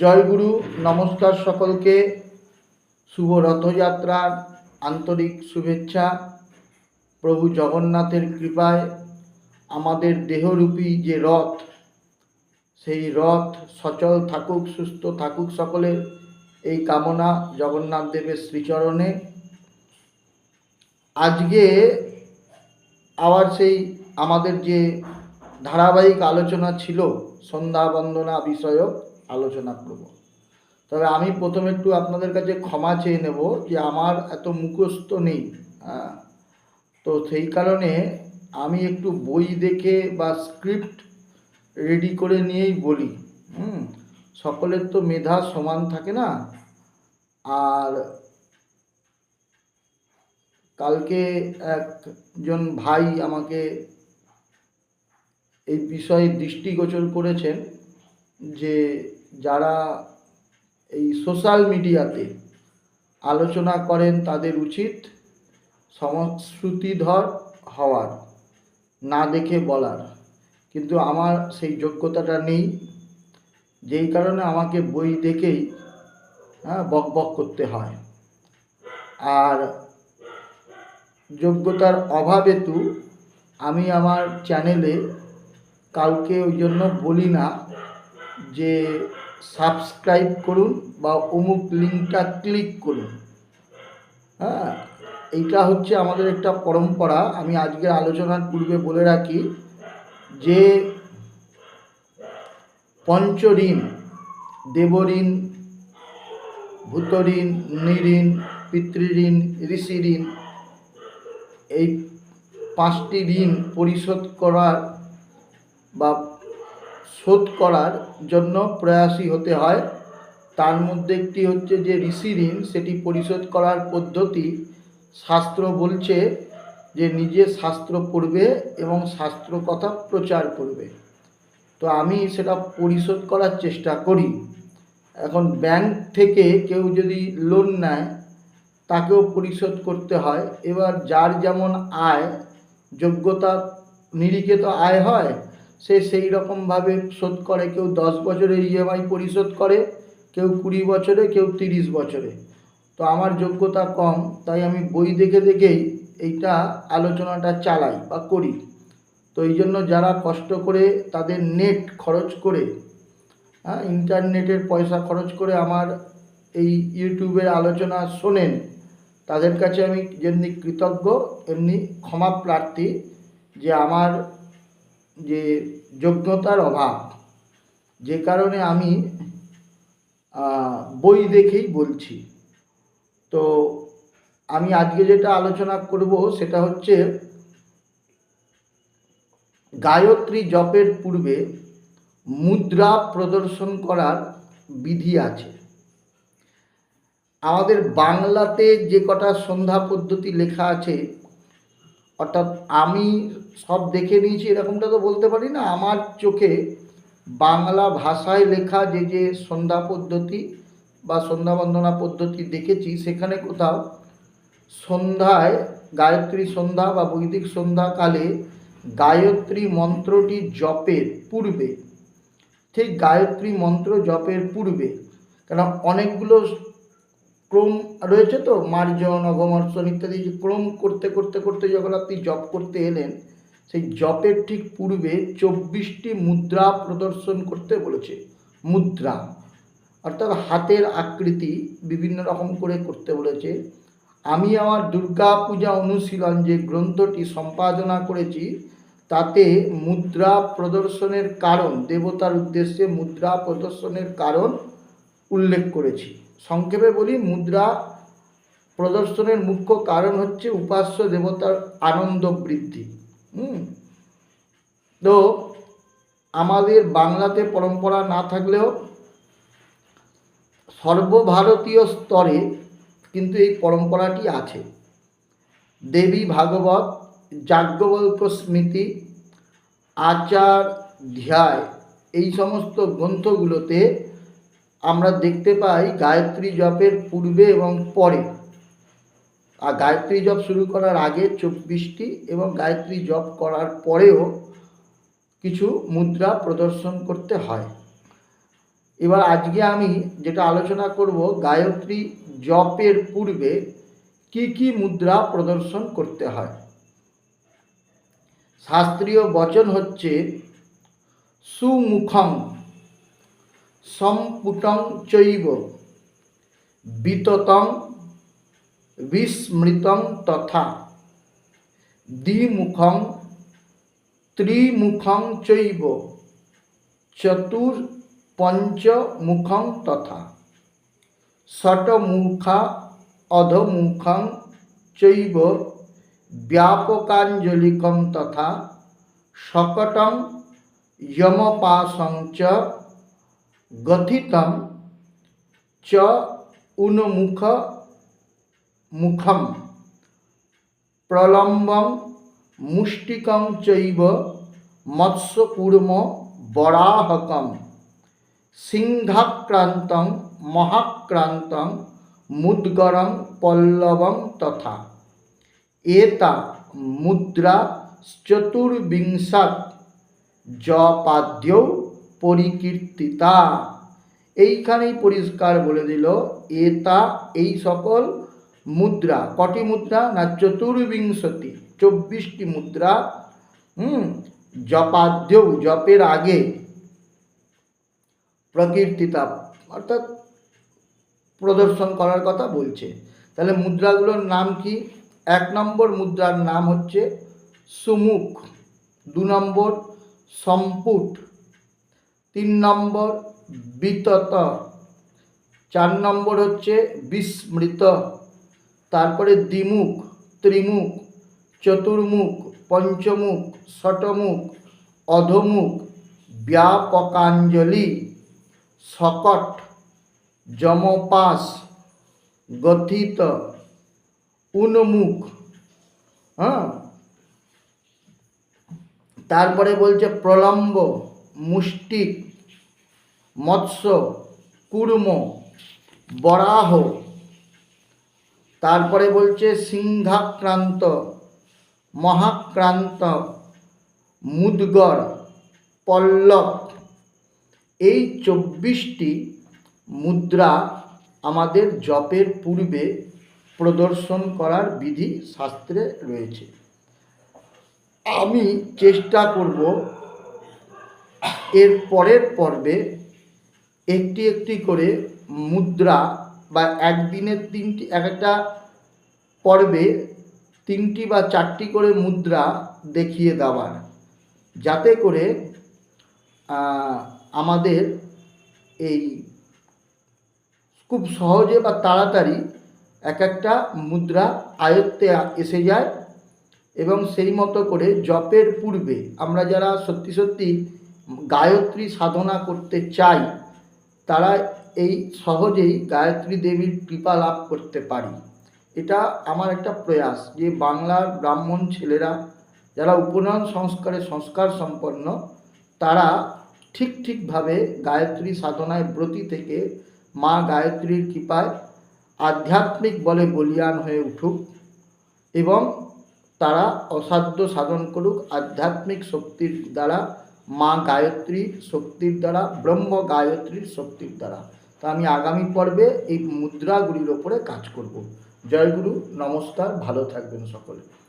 জয়গুরু নমস্কার সকলকে। শুভ রথযাত্রার আন্তরিক শুভেচ্ছা। প্রভু জগন্নাথের কৃপায় আমাদের দেহরূপী যে রথ, সেই রথ সচল থাকুক, সুস্থ থাকুক সকলের। এই কামনা জগন্নাথ দেবের শ্রীচরণে। আজকে আবার সেই আমাদের যে ধারাবাহিক আলোচনা ছিল সন্ধ্যা বন্দনা বিষয়ক আলোচনা করব। তবে আমি প্রথমে একটু আপনাদের কাছে ক্ষমা চেয়ে নেব যে আমার এত মুখস্থ নেই। তো সেই কারণে আমি একটু বই দেখে বা স্ক্রিপ্ট রেডি করে নিয়েই বলি। হুম, সকলের তো মেধা সমান থাকে না। আর কালকে একজন ভাই আমাকে এই বিষয়ে দৃষ্টিগোচর করেছেন যে যারা এই সোশ্যাল মিডিয়াতে আলোচনা করেন তাদের উচিত সংস্কৃতিধর হওয়ার, না দেখে বলার। কিন্তু আমার সেই যোগ্যতাটা নেই। যেই কারণে আমাকে বই দেখেই হ্যাঁ বক বক করতে হয়। আর যোগ্যতার অভাবেতু আমি আমার চ্যানেলে কাউকে ওই জন্য বলি না যে সাবস্ক্রাইব করুন বা অমুক লিঙ্কটা ক্লিক করুন। হ্যাঁ এইটা হচ্ছে আমাদের একটা পরম্পরা। আমি আজকের আলোচনার পূর্বে বলে রাখি যে পঞ্চঋণ, দেবঋণ, ভূতঋণ নৃঋণ পিতৃঋণ, ঋষিঋণ, এই পাঁচটি ঋণ পরিশোধ করার বা করার জন্য প্রয়াসী হতে হয়। তার মধ্যে একটি হচ্ছে যে ঋষি ঋণ, সেটি পরিশোধ করার পদ্ধতি শাস্ত্র বলছে যে নিজে শাস্ত্র পড়বে এবং শাস্ত্র কথা প্রচার করবে। তো আমি সেটা পরিশোধ করার চেষ্টা করি। এখন ব্যাংক থেকে কেউ যদি লোন নেয়, তাকেও পরিশোধ করতে হয়। এবার যার যেমন আয়, যোগ্যতা নিরিখে তো আয় হয় সে সেই রকমভাবে শোধ করে। কেউ দশ বছরে ইএমআই পরিশোধ করে, কেউ কুড়ি বছরে, কেউ তিরিশ বছরে। তো আমার যোগ্যতা কম, তাই আমি বই দেখে দেখেই এইটা আলোচনাটা চালাই বা করি। তো এই জন্য যারা কষ্ট করে তাদের নেট খরচ করে হ্যাঁ ইন্টারনেটের পয়সা খরচ করে আমার এই ইউটিউবের আলোচনা শোনেন, তাদের কাছে আমি যেমনি কৃতজ্ঞ এমনি ক্ষমা প্রার্থী যে আমার যে যোগ্যতার অভাব, যে কারণে আমি বই দেখেই বলছি। তো আমি আজকে যেটা আলোচনা করব সেটা হচ্ছে, গায়ত্রী জপের পূর্বে মুদ্রা প্রদর্শন করার বিধি আছে। আমাদের বাংলাতে যে কটা সন্ধ্যা পদ্ধতি লেখা আছে অর্থাৎ আমি সব দেখে নিয়েছি, এরকমটা তো বলতে পারি না। আমার চোখে বাংলা ভাষায় লেখা যে যে সন্ধ্যা পদ্ধতি বা সন্ধ্যা বন্দনা পদ্ধতি দেখেছি, সেখানে কোথাও সন্ধ্যায় গায়ত্রী সন্ধ্যা বা বৈদিক সন্ধ্যাকালে গায়ত্রী মন্ত্রটি জপের পূর্বে, ঠিক গায়ত্রী মন্ত্র জপের পূর্বে কারণ অনেকগুলো ক্রম রয়েছে তো, মার্জন অগমর্ষণ ইত্যাদি ক্রম করতে করতে করতে যখন আপনি জপ করতে এলেন, সেই জপের ঠিক পূর্বে চব্বিশটি মুদ্রা প্রদর্শন করতে বলেছে। মুদ্রা, অর্থাৎ হাতের আকৃতি বিভিন্ন রকম করে করতে বলেছে। আমি আমার দুর্গা পূজা অনুশীলন যে গ্রন্থটি সম্পাদনা করেছি, তাতে মুদ্রা প্রদর্শনের কারণ, দেবতার উদ্দেশ্যে মুদ্রা প্রদর্শনের কারণ উল্লেখ করেছি। সংক্ষেপে বলি, মুদ্রা প্রদর্শনের মুখ্য কারণ হচ্ছে উপাস্য দেবতার আনন্দ বৃদ্ধি। হুম? তো আমাদের বাংলাতে পরম্পরা না থাকলেও সর্বভারতীয় স্তরে কিন্তু এই পরম্পরাটি আছে। দেবী ভাগবত যাজ্ঞবল্ক স্মৃতি আচার ধ্যায় এই সমস্ত গ্রন্থগুলোতে আমরা দেখতে পাই গায়ত্রী জপের পূর্বে এবং পরে। আর গায়ত্রী জপ শুরু করার আগে চব্বিশটি এবং গায়ত্রী জপ করার পরেও কিছু মুদ্রা প্রদর্শন করতে হয়। এবার আজকে আমি যেটা আলোচনা করব, গায়ত্রী জপের পূর্বে কি কি মুদ্রা প্রদর্শন করতে হয়। শাস্ত্রীয় বচন হচ্ছে সুমুখং সম্পুটং চৈব বিততং বিস্মৃতং তথা দ্বিমুখং ত্রিমুখং চৈব চতুর পঞ্চমুখং তথা ষটমুখা অধমুখং চৈব ব্যাপকাঞ্জলিকং তথা शकटं यमपाशं च গথিতম চ উন্মুখ মুখম। প্রলম্বং মুষ্টিকং চৈব মৎস্যকূর্ম বরাহকম। সিংহাক্রান্তং মহাক্রান্তং মুদ্গরং পল্লবং তথা। এটা মুদ্রা চতুর্িংশত জপাদ্যৌ পরিকীর্তিতা। এইখানেই পরিষ্কার বলে দিল, এতা, এই সকল মুদ্রা। কটি মুদ্রা? না, চতুর্বিংশতি, চব্বিশটি মুদ্রা। হুম, জপাদ্য, জপের আগে। প্রকীর্তিতা, অর্থাৎ প্রদর্শন করার কথা বলছে। তাহলে মুদ্রাগুলোর নাম কি? এক নম্বর মুদ্রার নাম হচ্ছে সুমুখ, দু নম্বর সম্পুট তিন নম্বর বিতত, চার নম্বর হচ্ছে বিস্মৃত, তারপরে দ্বিমুখ, ত্রিমুখ, চতুর্মুখ, পঞ্চমুখ, ষটমুখ, অধমুখ, ব্যাপকাঞ্জলি, সকট, যমপাস গথিত উন্মুখ হ্যাঁ? তারপরে বলছে প্রলম্ব মুষ্টিক, মৎস্য কুর্ম বরাহ। তারপরে বলছে সিংহাক্রান্ত, মহাক্রান্ত মুদগর পল্লব। এই চব্বিশটি মুদ্রা আমাদের জপের পূর্বে প্রদর্শন করার বিধি শাস্ত্রে রয়েছে। আমি চেষ্টা করব এর পরের পর্বে একটি একটি করে মুদ্রা বা একদিনের তিনটি, এক একটা পর্বে তিনটি বা চারটি করে মুদ্রা দেখিয়ে দেওয়ার। যাতে করে আমাদের এই খুব সহজে বা তাড়াতাড়ি এক একটা মুদ্রা আয়ত্তে এসে যায় এবং সেই মতো করে জপের পূর্বে আমরা যারা সত্যি সত্যি গায়ত্রী সাধনা করতে চাই, তারা এই সহজেই গায়ত্রী দেবীর কৃপা লাভ করতে পারি। এটা আমার একটা প্রয়াস যে বাংলার ব্রাহ্মণ ছেলেরা, যারা উপনয়ন সংস্কারে সংস্কার সম্পন্ন, তারা ঠিক ঠিকভাবে গায়ত্রী সাধনায় ব্রতী থেকে মা গায়ত্রীর কৃপায় আধ্যাত্মিক বলে বলিয়ান হয়ে উঠুক এবং তারা অসাধ্য সাধন করুক, আধ্যাত্মিক শক্তির দ্বারা মা গায়ত্রীর শক্তির দ্বারা, ব্রহ্ম গায়ত্রীর শক্তির দ্বারা। তা আমি আগামী পর্বে এই মুদ্রাগুলির ওপরে কাজ করব। জয়গুরু নমস্কার, ভালো থাকবেন সকলে।